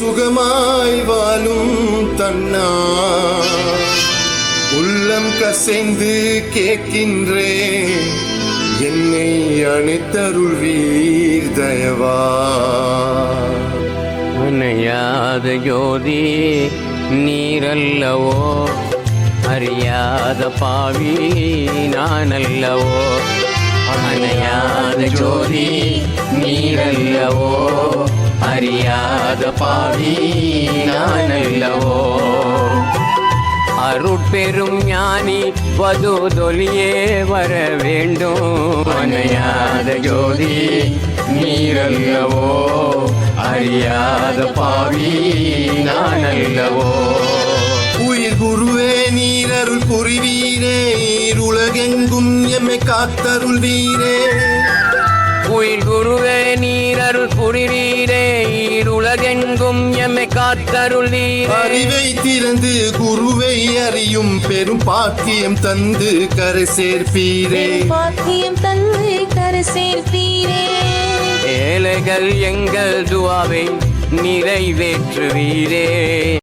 சுகமாய் வாழும் தன்னா. உள்ளம் கசைந்து கேட்கின்றேன் என்னை அணைத்தருள்வீர் தயவா. அணையாத ஜோதி நீரல்லவோ? அறியாத பாவி நானல்லவோ? அணையாத ஜோதி நீரல்லவோ? அறியாத பாவி நான் அல்லவோ அருட்பெரும் ஞானி வதுதொலியே வர வேண்டும். அணையாத ஜோதி நீரல்லவோ? அறியாத பாவி நான் அல்லவோ உயிர் குருவே நீர் அருள் புரிவீரே. நீர் உலகெங்கும் எம்மை காத்தருள்வீரே. உயிர் குருவே நீரருள் புரிவீரே உலகெங்கும் எம்மை காத்தருளீரே அறிவை திறந்து குருவை அறியும் பெரும் பாக்கியம் தந்து கரை சேர்ப்பீரே. பாக்கியம் தந்து கரை சேர்ப்பீரே. ஏழைகள் எங்கள் துவாவை நிறைவேற்றுவீரே.